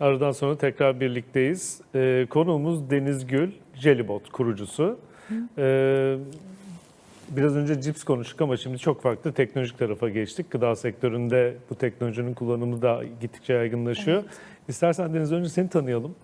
Aradan sonra tekrar birlikteyiz. Ee, konuğumuz Deniz Gül, Jelibot kurucusu. Ee, biraz önce cips konuştuk ama şimdi çok farklı teknolojik tarafa geçtik. Gıda sektöründe bu teknolojinin kullanımı da gittikçe yaygınlaşıyor. İstersen Deniz önce seni tanıyalım.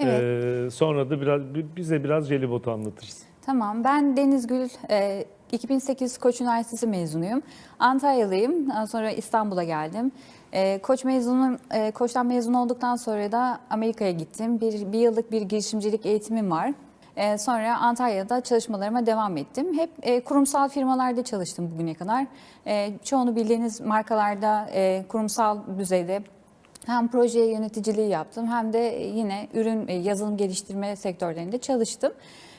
Evet. Ee, sonra da biraz bize biraz Jelibot'u anlatırsın. Tamam, ben Deniz Gül, e, 2008 Koç Üniversitesi mezunuyum. Antalyalıyım, sonra İstanbul'a geldim. E, Koç mezunum, e, Koç'tan mezun olduktan sonra da Amerika'ya gittim. Bir, bir yıllık bir girişimcilik eğitimim var. E, sonra Antalya'da çalışmalarıma devam ettim. Hep e, kurumsal firmalarda çalıştım bugüne kadar. E, çoğunu bildiğiniz markalarda, e, kurumsal düzeyde hem proje yöneticiliği yaptım hem de yine ürün e, yazılım geliştirme sektörlerinde çalıştım.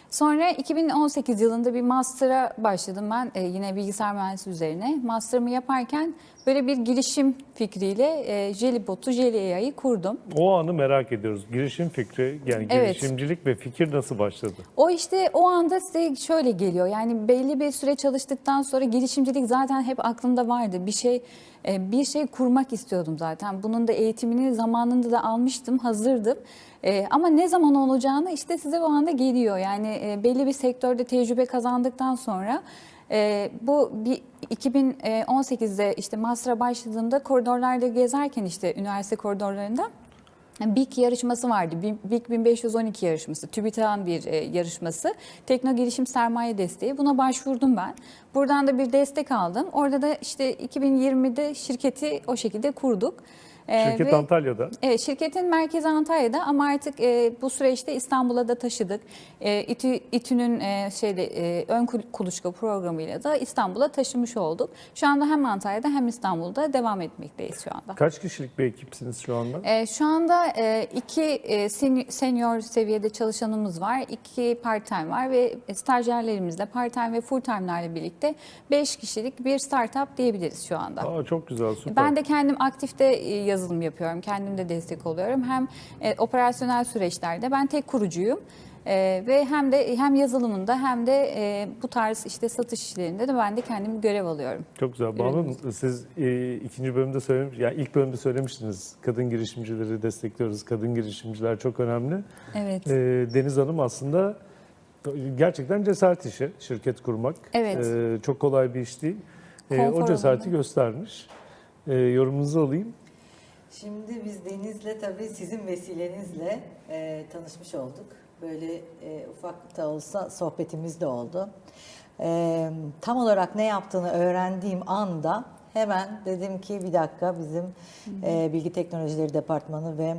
Sonra 2018 yılında bir master'a başladım ben e, yine bilgisayar mühendisliği üzerine. Master'ımı yaparken böyle bir girişim fikriyle e, Jelibot'u, Jelly AI'yi kurdum. O anı merak ediyoruz. Girişim fikri, yani Evet. girişimcilik ve fikir nasıl başladı? O işte o anda size şöyle geliyor. Yani belli bir süre çalıştıktan sonra girişimcilik zaten hep aklımda vardı. Bir şey bir şey kurmak istiyordum zaten. Bunun da eğitimini zamanında da almıştım, hazırdım. E, Ama ne zaman olacağını işte size o anda geliyor. Yani e, belli bir sektörde tecrübe kazandıktan sonra e, bu bir 2018'de işte master'a başladığımda koridorlarda gezerken işte üniversite koridorlarında BİK yarışması vardı. Bi- BİK 1512 yarışması. TÜBİTAK'ın bir e, yarışması. Tekno Girişim Sermaye Desteği. Buna başvurdum ben. Buradan da bir destek aldım. Orada da işte 2020'de şirketi o şekilde kurduk. E, Şirket ve- Antalya'da. Evet, şirketin merkezi Antalya'da ama artık e, bu süreçte İstanbul'a da taşıdık. E, İTÜ, İTÜ'nün e, şeyde e, ön kul- kuluçka programıyla da İstanbul'a taşımış olduk. Şu anda hem Antalya'da hem İstanbul'da devam etmekteyiz şu anda. Kaç kişilik bir ekipsiniz şu anda? E, şu anda e, iki e, seni- senior seviyede çalışanımız var, iki part-time var ve stajyerlerimizle part-time ve full-time'lerle birlikte beş kişilik bir startup diyebiliriz şu anda. Aa, çok güzel, süper. Ben de kendim aktifte e, yazılım yapıyorum. Kendim de destek oluyorum. Hem e, operasyonel süreçlerde ben tek kurucuyum. E, ve hem de hem yazılımında hem de e, bu tarz işte satış işlerinde de ben de kendim görev alıyorum. Çok güzel. Banu Hanım, siz e, ikinci bölümde söylemiş, yani ilk bölümde söylemiştiniz. Kadın girişimcileri destekliyoruz. Kadın girişimciler çok önemli. Evet. E, Deniz Hanım aslında gerçekten cesaret işi, şirket kurmak. Evet. E, çok kolay bir iş değil. E, Konfor o cesareti göstermiş. E, yorumunuzu alayım. Şimdi biz Deniz'le tabii sizin vesilenizle e, tanışmış olduk. Böyle e, ufak da olsa sohbetimiz de oldu. E, tam olarak ne yaptığını öğrendiğim anda hemen dedim ki bir dakika bizim e, Bilgi Teknolojileri Departmanı ve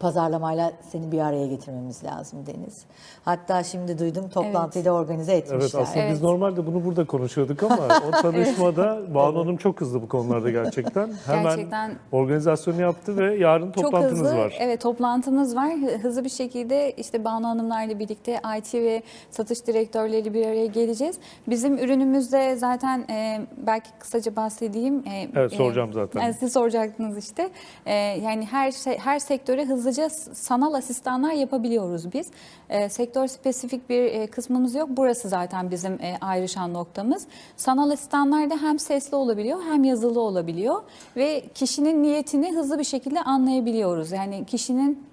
pazarlamayla seni bir araya getirmemiz lazım Deniz. Hatta şimdi duydum toplantıyı da organize Evet etmişler. aslında biz Evet. normalde bunu burada konuşuyorduk ama o tanışmada Banu Hanım çok hızlı bu konularda gerçekten. Hemen Gerçekten organizasyonu yaptı ve yarın Çok toplantınız hızlı, var. Evet toplantımız var. Hı- Hızlı bir şekilde işte Banu Hanımlarla birlikte IT ve satış direktörleri bir araya geleceğiz. Bizim ürünümüzde zaten e, belki kısaca bahsedeyim. E, Evet, soracağım zaten. e, siz soracaktınız işte. E, yani her şey, her sektöre hızlıca sanal asistanlar yapabiliyoruz biz. E, sektör spesifik bir e, kısmımız yok. Burası zaten bizim e, ayrışan noktamız. Sanal asistanlar da hem sesli olabiliyor hem yazılı olabiliyor ve kişinin niyetini hızlı bir şekilde anlayabiliyoruz. Yani kişinin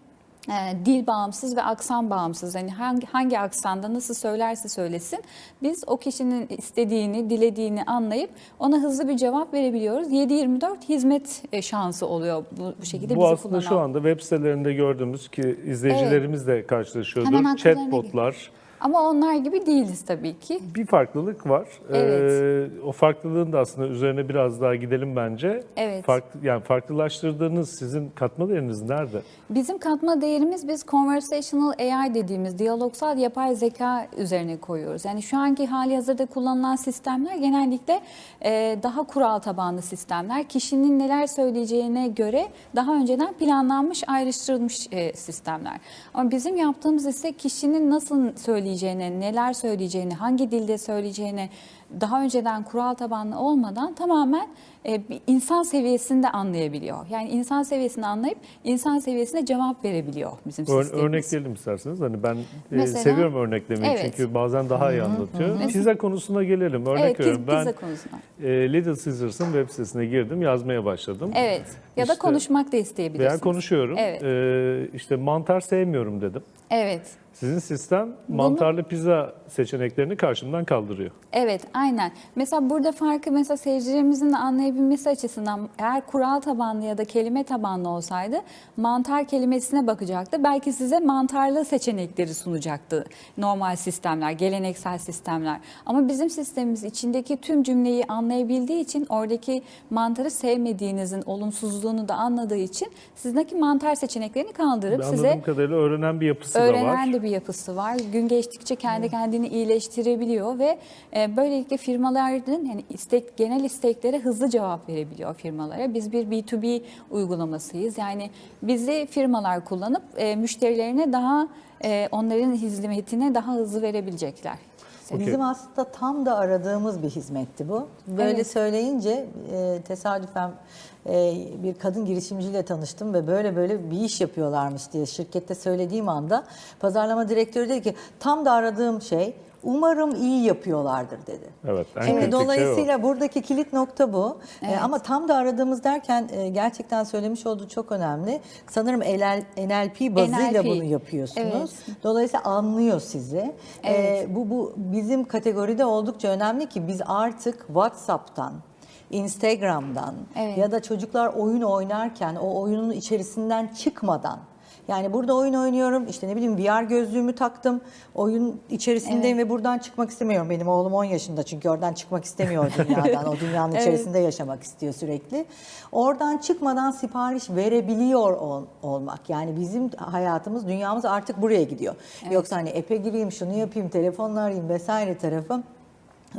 e, dil bağımsız ve aksan bağımsız. Yani hangi, hangi aksanda nasıl söylerse söylesin biz o kişinin istediğini, dilediğini anlayıp ona hızlı bir cevap verebiliyoruz. 7-24 hizmet e, şansı oluyor bu, bu şekilde Bu bizi aslında kullanan. şu anda web sitelerinde gördüğümüz ki izleyicilerimiz de karşılaşıyordur. Chatbotlar. Ama onlar gibi değiliz tabii ki. Bir farklılık var. Evet. Ee, o farklılığın da aslında üzerine biraz daha gidelim bence. Evet. Farklı, yani farklılaştırdığınız sizin katma değeriniz nerede? Bizim katma değerimiz biz conversational AI dediğimiz diyalogsal yapay zeka üzerine koyuyoruz. Yani şu anki hali hazırda kullanılan sistemler genellikle e, daha kural tabanlı sistemler. Kişinin neler söyleyeceğine göre daha önceden planlanmış, ayrıştırılmış e, sistemler. Ama bizim yaptığımız ise kişinin nasıl söyleyeceğine, neler söyleyeceğini, hangi dilde söyleyeceğine daha önceden kural tabanlı olmadan tamamen e, insan seviyesinde anlayabiliyor. Yani insan seviyesinde anlayıp insan seviyesinde cevap verebiliyor bizim Ör- sistemimiz. örnekleyelim isterseniz. Hani ben e, Mesela- seviyorum örneklemeyi Evet. çünkü bazen daha iyi anlatıyor. Pizza konusuna gelelim. Örnek Evet, veriyorum. Ben konusuna. e, Little Caesars'ın web sitesine girdim, yazmaya başladım. Evet. Ya da İşte- konuşmak da isteyebilirsiniz. Veya konuşuyorum. Evet. E, işte mantar sevmiyorum dedim. Evet. Sizin sistem mantarlı pizza seçeneklerini karşımdan kaldırıyor. Evet, aynen. Mesela burada farkı mesela seyircilerimizin de anlayabilmesi açısından eğer kural tabanlı ya da kelime tabanlı olsaydı mantar kelimesine bakacaktı. Belki size mantarlı seçenekleri sunacaktı normal sistemler, geleneksel sistemler. Ama bizim sistemimiz içindeki tüm cümleyi anlayabildiği için oradaki mantarı sevmediğinizin olumsuzluğunu da anladığı için sizdeki mantar seçeneklerini kaldırıp Anladığım size kadarıyla öğrenen bir yapısı da öğrenen var. de bir yapısı var. Gün geçtikçe kendi kendini iyileştirebiliyor ve e, böylelikle firmaların yani istek genel isteklere hızlı cevap verebiliyor firmalara. Biz bir B2B uygulamasıyız. Yani bizi firmalar kullanıp e, müşterilerine daha e, onların hizmetine daha hızlı verebilecekler. Okey. Bizim aslında tam da aradığımız bir hizmetti bu. Böyle Evet. söyleyince e, tesadüfen e, bir kadın girişimciyle tanıştım ve böyle böyle bir iş yapıyorlarmış diye şirkette söylediğim anda pazarlama direktörü dedi ki tam da aradığım şey umarım iyi yapıyorlardır dedi. Evet. En Şimdi şey o. dolayısıyla buradaki kilit nokta bu. Ee, Evet. ama tam da aradığımız derken e, gerçekten söylemiş olduğu çok önemli. Sanırım NL, NLP bazıyla NLP. bunu yapıyorsunuz. Evet. Dolayısıyla anlıyor sizi. Evet. Ee, bu, bu bizim kategoride oldukça önemli ki biz artık WhatsApp'tan Instagram'dan Evet. ya da çocuklar oyun oynarken o oyunun içerisinden çıkmadan yani burada oyun oynuyorum işte ne bileyim VR gözlüğümü taktım oyun içerisindeyim ve buradan çıkmak istemiyorum. Benim oğlum 10 yaşında çünkü oradan çıkmak istemiyor dünyadan. o dünyanın Evet. içerisinde yaşamak istiyor sürekli. Oradan çıkmadan sipariş verebiliyor ol- olmak. Yani bizim hayatımız, dünyamız artık buraya gidiyor. Yoksa hani app'e gireyim, şunu yapayım, telefonla arayayım vesaire tarafı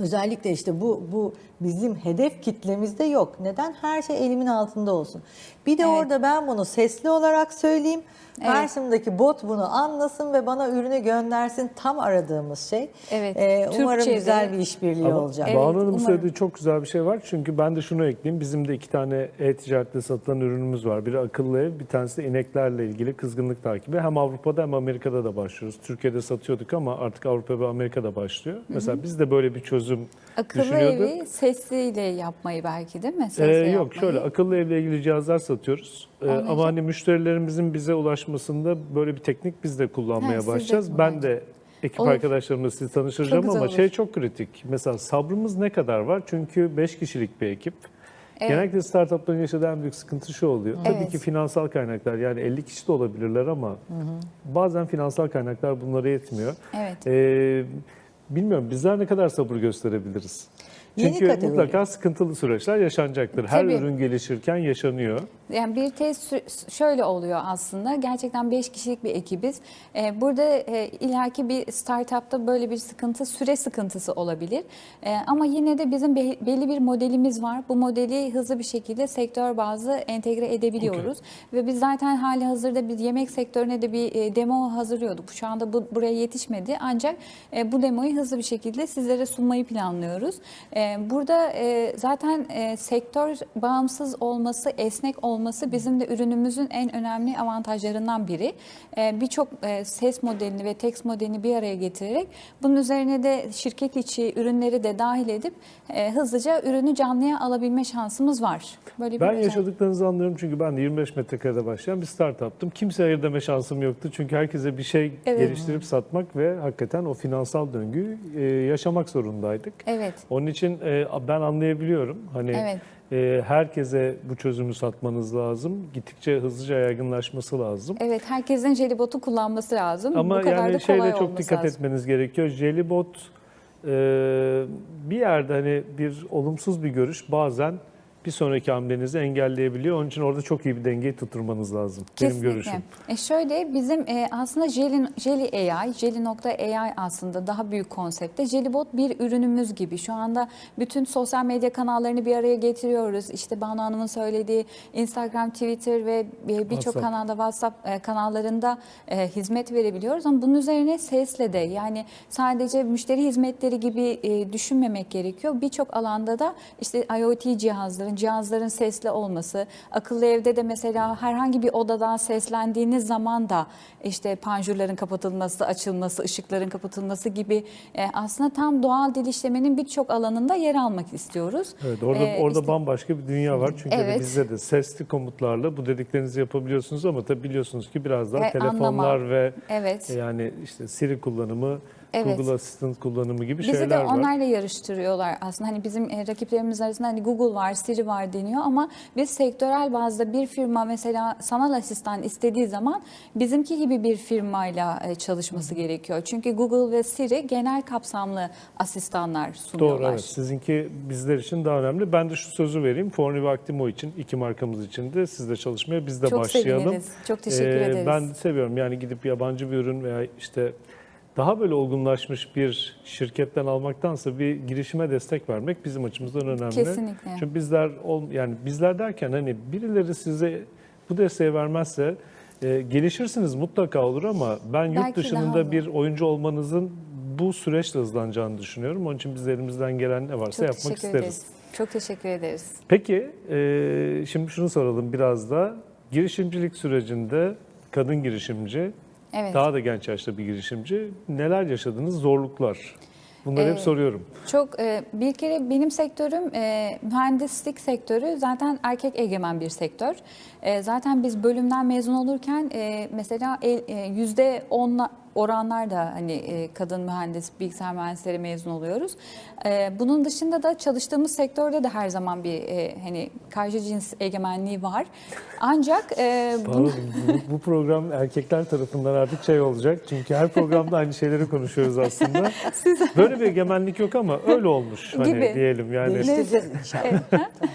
Özellikle işte bu bu bizim hedef kitlemizde yok. Neden? Her şey elimin altında olsun. Bir de Evet. orada ben bunu sesli olarak söyleyeyim. Evet. Karşımdaki bot bunu anlasın ve bana ürünü göndersin. Tam aradığımız şey. Evet. Ee, umarım Türkçe'de- güzel bir işbirliği Ama olacak. Evet, Banu Hanım'ın umarım. söylediği çok güzel bir şey var. Çünkü ben de şunu ekleyeyim. Bizim de iki tane e-ticarette satılan ürünümüz var. Biri akıllı ev, bir tanesi de ineklerle ilgili kızgınlık takibi. Hem Avrupa'da hem Amerika'da da başlıyoruz. Türkiye'de satıyorduk ama artık Avrupa ve Amerika'da başlıyor. Mesela biz de böyle bir çözüm Akıllı düşünüyorduk. evi sesliyle yapmayı belki değil mi? Ee, yok yapmayı. şöyle akıllı evle ilgili cihazlar satıyoruz. Ee, ama hani müşterilerimizin bize ulaşmasında böyle bir teknik biz de kullanmaya Ha, siz de başlayacağız. Ben de ekip Olur. arkadaşlarımla sizi tanıştıracağım ama olur. şey çok kritik. Mesela sabrımız ne kadar var? Çünkü 5 kişilik bir ekip. Evet. Genellikle startupların yaşadığı en büyük sıkıntı şu oluyor. Tabii Evet. ki finansal kaynaklar yani 50 kişi de olabilirler ama bazen finansal kaynaklar bunlara yetmiyor. Evet. Ee, bilmiyorum bizler ne kadar sabır gösterebiliriz? Yeni Çünkü kategori. mutlaka sıkıntılı süreçler yaşanacaktır. Her Tabii. ürün gelişirken yaşanıyor. Yani bir test şöyle oluyor aslında. Gerçekten 5 kişilik bir ekibiz. Ee, Burada e, bir startupta böyle bir sıkıntı, süre sıkıntısı olabilir. Ee, Ama yine de bizim be- belli bir modelimiz var. Bu modeli hızlı bir şekilde sektör bazlı entegre edebiliyoruz. Ve biz zaten hali hazırda bir yemek sektörüne de bir e, demo hazırlıyorduk. Şu anda bu buraya yetişmedi. Ancak e, bu demoyu hızlı bir şekilde sizlere sunmayı planlıyoruz. E, Burada e, zaten e, sektör bağımsız olması, esnek olması bizim de ürünümüzün en önemli avantajlarından biri. E, Birçok e, ses modelini ve text modelini bir araya getirerek bunun üzerine de şirket içi ürünleri de dahil edip hızlıca ürünü canlıya alabilme şansımız var. Böyle bir Ben özellik. yaşadıklarınızı anlıyorum çünkü ben de 25 metrekarede başlayan bir startuptım. Kimseye hayır deme şansım yoktu. Çünkü herkese bir şey Evet. geliştirip satmak ve hakikaten o finansal döngüyü yaşamak zorundaydık. Evet. Onun için e, ben anlayabiliyorum. Hani Evet. e, herkese bu çözümü satmanız lazım. Gittikçe hızlıca yaygınlaşması lazım. Evet, herkesin jelibotu kullanması lazım. Ama Bu kadar yani da şeyle kolay çok dikkat lazım. etmeniz gerekiyor. Jelibot e, bir yerde hani bir olumsuz bir görüş bazen bir sonraki hamlenizi engelleyebiliyor. Onun için orada çok iyi bir dengeyi tutturmanız lazım. Benim Kesinlikle. görüşüm. E şöyle bizim e, aslında Jelly, Jelly AI, Jelly.ai aslında daha büyük konsepte. Jellybot bir ürünümüz gibi. Şu anda bütün sosyal medya kanallarını bir araya getiriyoruz. İşte Banu Hanım'ın söylediği Instagram, Twitter ve e, birçok kanalda WhatsApp e, kanallarında e, hizmet verebiliyoruz. Ama bunun üzerine sesle de yani sadece müşteri hizmetleri gibi e, düşünmemek gerekiyor. Birçok alanda da işte IoT cihazların, cihazların sesli olması, akıllı evde de mesela herhangi bir odadan seslendiğiniz zaman da işte panjurların kapatılması, açılması, ışıkların kapatılması gibi e, aslında tam doğal dil işlemenin birçok alanında yer almak istiyoruz. Evet, orada E, orada işte- bambaşka bir dünya var. Çünkü hani Evet. bizde de sesli komutlarla bu dediklerinizi yapabiliyorsunuz ama tabii biliyorsunuz ki biraz daha Ve telefonlar anlama. ve Evet. yani işte Siri kullanımı, Evet. Google Assistant kullanımı gibi Bizi şeyler de var. onlarla yarıştırıyorlar aslında. Hani bizim e, rakiplerimiz arasında hani Google var, Siri var deniyor ama biz sektörel bazda bir firma mesela sanal asistan istediği zaman bizimki gibi bir firmayla e, çalışması gerekiyor. Çünkü Google ve Siri genel kapsamlı asistanlar sunuyorlar. Doğru evet. Sizinki bizler için daha önemli. Ben de şu sözü vereyim. Forni ve Actimo için iki markamız için de sizle çalışmaya biz de Çok başlayalım. seviniriz. Çok teşekkür Ee, ederiz. Ben seviyorum yani gidip yabancı bir ürün veya işte daha böyle olgunlaşmış bir şirketten almaktansa bir girişime destek vermek bizim açımızdan önemli. Kesinlikle. Çünkü bizler yani bizler derken hani birileri size bu desteği vermezse e, gelişirsiniz mutlaka olur ama ben yurt Belki daha dışında bir oyuncu olmanızın bu süreçle hızlanacağını düşünüyorum. Onun için biz de elimizden gelen ne varsa Çok yapmak isteriz. ederiz. Çok teşekkür ederiz. Peki e, şimdi şunu soralım biraz da. Girişimcilik sürecinde kadın girişimci, Evet. daha da genç yaşta bir girişimci neler yaşadınız, zorluklar? Bunları hep Ee, soruyorum. Çok e, bir kere benim sektörüm e, mühendislik sektörü zaten erkek egemen bir sektör. E, zaten biz bölümden mezun olurken e, mesela el- yüzde on oranlar da hani e, kadın mühendis, bilgisayar mühendisleri mezun oluyoruz. E, bunun dışında da çalıştığımız sektörde de her zaman bir e, hani karşı cins egemenliği var. Ancak e, bunu- bu, bu program erkekler tarafından artık şey olacak. Çünkü her programda aynı şeyleri konuşuyoruz aslında. Böyle bir egemenlik yok ama öyle olmuş hani Gibi. diyelim yani. Değiştireceğiz inşallah.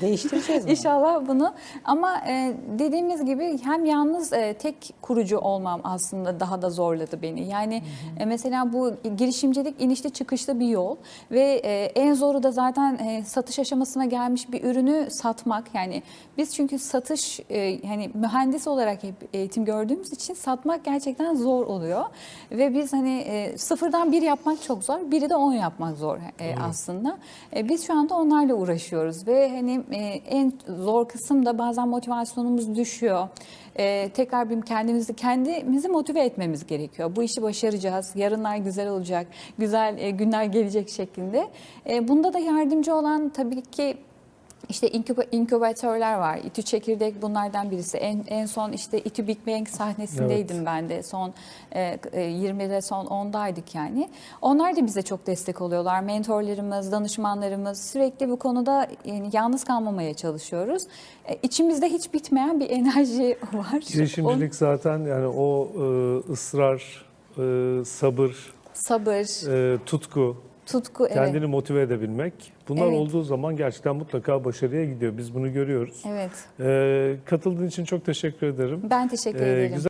Değiştireceğiz mi? İnşallah bunu ama e, dediğimiz gibi hem yalnız e, tek kurucu olmam aslında daha da zorladı beni. Yani e, mesela bu girişimcilik inişli çıkışlı bir yol ve e, en zoru da zaten e, satış aşamasına gelmiş bir ürünü satmak. Yani biz çünkü satış yani mühendis olarak hep eğitim gördüğümüz için satmak gerçekten zor oluyor. Ve biz hani sıfırdan bir yapmak çok zor, biri de on yapmak zor e, aslında. Biz şu anda onlarla uğraşıyoruz ve hani en zor kısım da bazen motivasyonumuz düşüyor. Tekrar bir kendimizi kendimizi motive etmemiz gerekiyor. Bu işi başaracağız. Yarınlar güzel olacak. Güzel e, günler gelecek şeklinde. E, bunda da yardımcı olan tabii ki işte inküba- inkübatörler var. İTÜ Çekirdek bunlardan birisi. En, en son işte İTÜ Big Bang sahnesindeydim ben de. Son e, e, 20'de son 10'daydık yani. Onlar da bize çok destek oluyorlar. Mentorlarımız, danışmanlarımız sürekli bu konuda yani yalnız kalmamaya çalışıyoruz. E, içimizde hiç bitmeyen bir enerji var. Girişimcilik zaten yani o e, ısrar, e, sabır, sabır, e, tutku, tutku evet. kendini motive edebilmek. Bunlar Evet. olduğu zaman gerçekten mutlaka başarıya gidiyor. Biz bunu görüyoruz. Evet. E, katıldığın için çok teşekkür ederim. Ben teşekkür E, ederim. güzel